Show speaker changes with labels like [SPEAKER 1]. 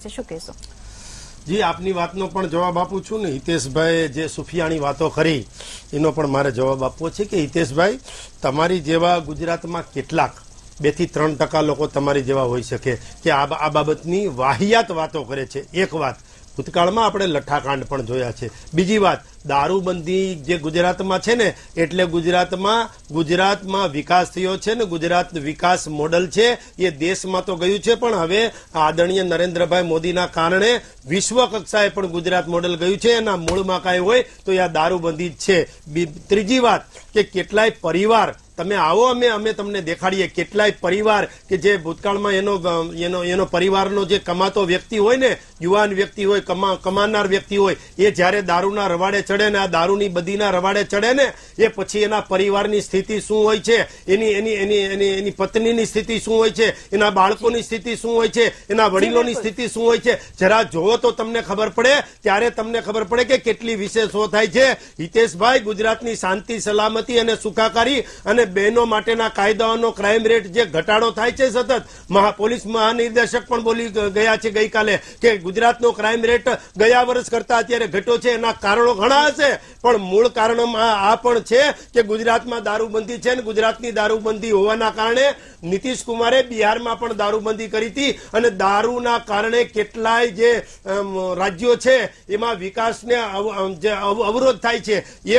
[SPEAKER 1] છે? શું કહેશો?
[SPEAKER 2] જી, આપની વાતનો પણ જવાબ આપું છું ને. હિતેશભાઈ જે સુફિયાણી વાતો કરી, એનો પણ મારે જવાબ આપવો છે કે હિતેશભાઈ, તમારી જેવા ગુજરાતમાં કેટલાક બેથી ત્રણ ટકા લોકો તમારી જેવા હોઈ શકે કે આ બાબતની વાહિયાત વાતો કરે છે. એક વાત, ભૂતકાળમાં આપણે લઠ્ઠાકાંડ પણ જોયા છે. બીજી વાત દારૂબંધી જે ગુજરાતમાં છે ને, એટલે ગુજરાતમાં ગુજરાતમાં વિકાસ થયો છે ને, ગુજરાત વિકાસ મોડલ છે, એ દેશમાં તો ગયું છે, પણ હવે આદરણીય નરેન્દ્રભાઈ મોદીના કારણે વિશ્વ કક્ષાએ પણ ગુજરાત મોડલ ગયું છે, એના મૂળમાં કાંઈ હોય તો એ આ દારૂબંધી જ છે. ત્રીજી વાત કે કેટલાય પરિવાર, તમે આવો અમે અમે તમને દેખાડીએ, કેટલાય પરિવાર કે જે ભૂતકાળમાં એનો એનો એનો પરિવારનો જે કમાતો વ્યક્તિ હોય ને, યુવાન વ્યક્તિ હોય, કમા, કમાનાર વ્યક્તિ હોય, એ જ્યારે દારૂના રવાડે ચડે ને આ દારૂની બદીના રવાડે ચડે ને એ પછી એના પરિવારની સ્થિતિ શું હોય છે એની એની એની એની એની પત્નીની સ્થિતિ શું હોય છે એના બાળકોની સ્થિતિ શું હોય છે એના વડીલોની સ્થિતિ શું હોય છે જરા જોવો તો તમને ખબર પડે ત્યારે તમને ખબર પડે કે કેટલી વિશેષો થાય છે. હિતેશભાઈ ગુજરાતની શાંતિ સલામતી અને સુખાકારી અને બહેનો માટેના કાયદાઓનો ક્રાઇમ રેટ જે ઘટાડો થાય છે સતત મહા પોલીસ મહાનિર્દેશક પણ બોલી ગયા છે ગઈકાલે કે ગુજરાતનો ક્રાઇમ રેટ ગયા વર્ષ કરતા અત્યારે ઘટ્યો છે એના કારણો ઘણા હશે પણ મૂળ કારણ આ પણ છે કે ગુજરાતમાં દારૂબંધી છે ને ગુજરાતની દારૂબંધી હોવાના કારણે નીતિશ કુમારે બિહારમાં પણ દારૂબંધી કરી હતી અને દારૂના કારણે કેટલાય જે રાજ્યો છે એમાં વિકાસને અવરોધ થાય છે. એ